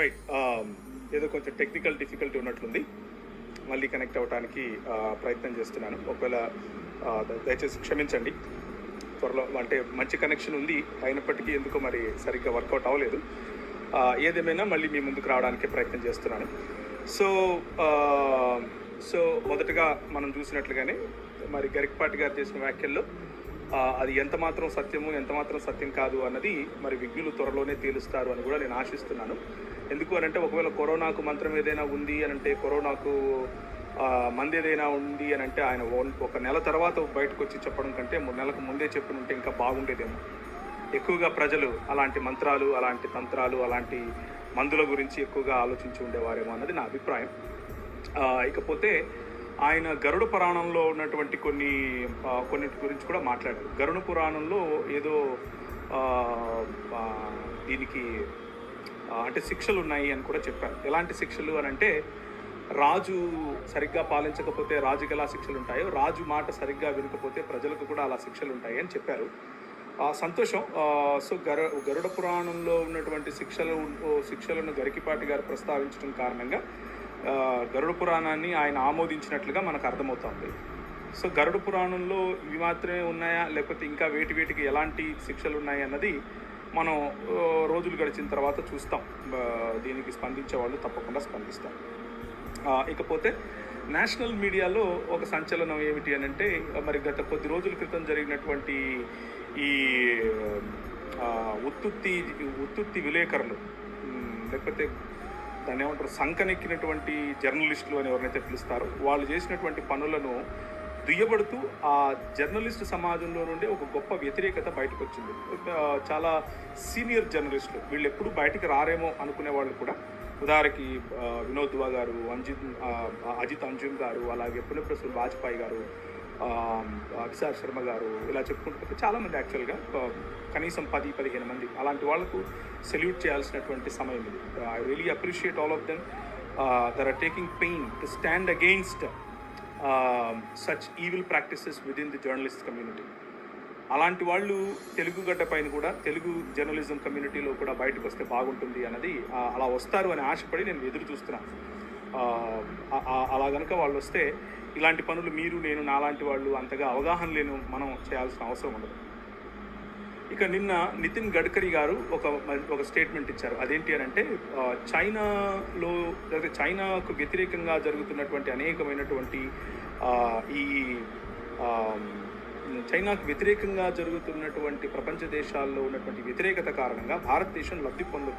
Right um, ఏదో కొంచెం technical difficulty ఉన్నట్లుంది. మళ్ళీ కనెక్ట్ అవ్వడానికి ప్రయత్నం చేస్తున్నాను. ఒకవేళ దయచేసి క్షమించండి. త్వరలో అంటే మంచి కనెక్షన్ ఉంది అయినప్పటికీ ఎందుకో మరి సరిగ్గా వర్కౌట్ అవ్వలేదు. ఏదేమైనా మళ్ళీ మీ ముందుకు రావడానికి ప్రయత్నం చేస్తున్నాను. సో సో మొదటగా మనం చూసినట్లుగానే మరి గరికపాటి గారు చేసిన వ్యాఖ్యల్లో అది ఎంత మాత్రం సత్యము ఎంత మాత్రం సత్యం కాదు అన్నది మరి విజ్ఞులు త్వరలోనే తేలుస్తారు అని కూడా నేను ఆశిస్తున్నాను. ఎందుకు అని అంటే ఒకవేళ కరోనాకు మంత్రం ఏదైనా ఉంది అని అంటే కరోనాకు మంది ఏదైనా ఉంది అని అంటే ఆయన ఓన్- ఒక నెల తర్వాత బయటకు వచ్చి చెప్పడం కంటే మూడు నెలలకు ముందే చెప్పి ఉంటే ఇంకా బాగుండేదేమో. ఎక్కువగా ప్రజలు అలాంటి మంత్రాలు అలాంటి తంత్రాలు అలాంటి మందుల గురించి ఎక్కువగా ఆలోచించి ఉండేవారేమో అన్నది నా అభిప్రాయం. ఇకపోతే ఆయన గరుడ పురాణంలో ఉన్నటువంటి కొన్ని కొన్నిటి గురించి కూడా మాట్లాడారు. గరుడ పురాణంలో ఏదో దీనికి అంటే శిక్షలు ఉన్నాయి అని కూడా చెప్పారు. ఎలాంటి శిక్షలు అని అంటే రాజు సరిగ్గా పాలించకపోతే రాజుకి ఎలా శిక్షలు ఉంటాయో రాజు మాట సరిగ్గా వినకపోతే ప్రజలకు కూడా అలా శిక్షలు ఉంటాయి అని చెప్పారు. ఆ, సంతోషం సో గర గరుడ పురాణంలో ఉన్నటువంటి శిక్షలు శిక్షలను గరికిపాటి గారు ప్రస్తావించడం కారణంగా గరుడ పురాణాన్ని ఆయన ఆమోదించినట్లుగా మనకు అర్థమవుతుంది. సో గరుడ పురాణంలో ఇవి మాత్రమే ఉన్నాయా? లేకపోతే ఇంకా వేటి వేటికి ఎలాంటి శిక్షలు ఉన్నాయి అన్నది మనం రోజులు గడిచిన తర్వాత చూస్తాం. దీనికి స్పందించే వాళ్ళు తప్పకుండా స్పందిస్తాం ఇకపోతే నేషనల్ మీడియాలో ఒక సంచలనం ఏమిటి అని అంటే మరి గత కొద్ది రోజుల క్రితం జరిగినటువంటి ఈ ఉత్తుత్తి ఉత్తుత్తి విలేకరులు లేకపోతే దాన్ని ఏమంటారు సంకనెక్కినటువంటి జర్నలిస్టులు అని ఎవరినైతే పిలుస్తారు వాళ్ళు చేసినటువంటి పనులను దుయ్యబడుతూ ఆ జర్నలిస్ట్ సమాజంలో నుండి ఒక గొప్ప వ్యతిరేకత బయటకు వచ్చింది చాలా సీనియర్ జర్నలిస్టులు వీళ్ళు ఎప్పుడు బయటికి రారేమో అనుకునే వాళ్ళు కూడా ఉదాహరణకి వినోద్ దువా గారు అంజిత్ అజిత్ అంజుమ్ గారు అలాగే పునఃప్రసూల్ వాజ్పేయి గారు విశాఖ శర్మ గారు ఇలా చెప్పుకుంటే చాలామంది యాక్చువల్గా కనీసం పది పదిహేను మంది. అలాంటి వాళ్ళకు సెల్యూట్ చేయాల్సినటువంటి సమయం ఇది. I really appreciate all of them there are taking pain to stand against such evil practices within the journalist community. అలాంటి వాళ్ళు తెలుగు గడ్డ పైన కూడా తెలుగు జర్నలిజం కమ్యూనిటీలో కూడా బయటకు వస్తే బాగుంటుంది అన్నది అలా వస్తారు అని ఆశపడి నేను ఎదురు చూస్తున్నాను అలా కనుక వాళ్ళు వస్తే ఇలాంటి పనులు మీరు నేను నాలాంటి వాళ్ళు అంతగా అవగాహన లేను మనం చేయాల్సిన అవసరం ఉండదు. ఇక నిన్న నితిన్ గడ్కరీ గారు ఒక ఒక స్టేట్మెంట్ ఇచ్చారు. అదేంటి అని అంటే చైనాలో లేకపోతే చైనాకు వ్యతిరేకంగా జరుగుతున్నటువంటి అనేకమైనటువంటి ఈ చైనాకు వ్యతిరేకంగా జరుగుతున్నటువంటి ప్రపంచ దేశాల్లో ఉన్నటువంటి వ్యతిరేకత కారణంగా భారతదేశం లబ్ధి పొందొచ్చు.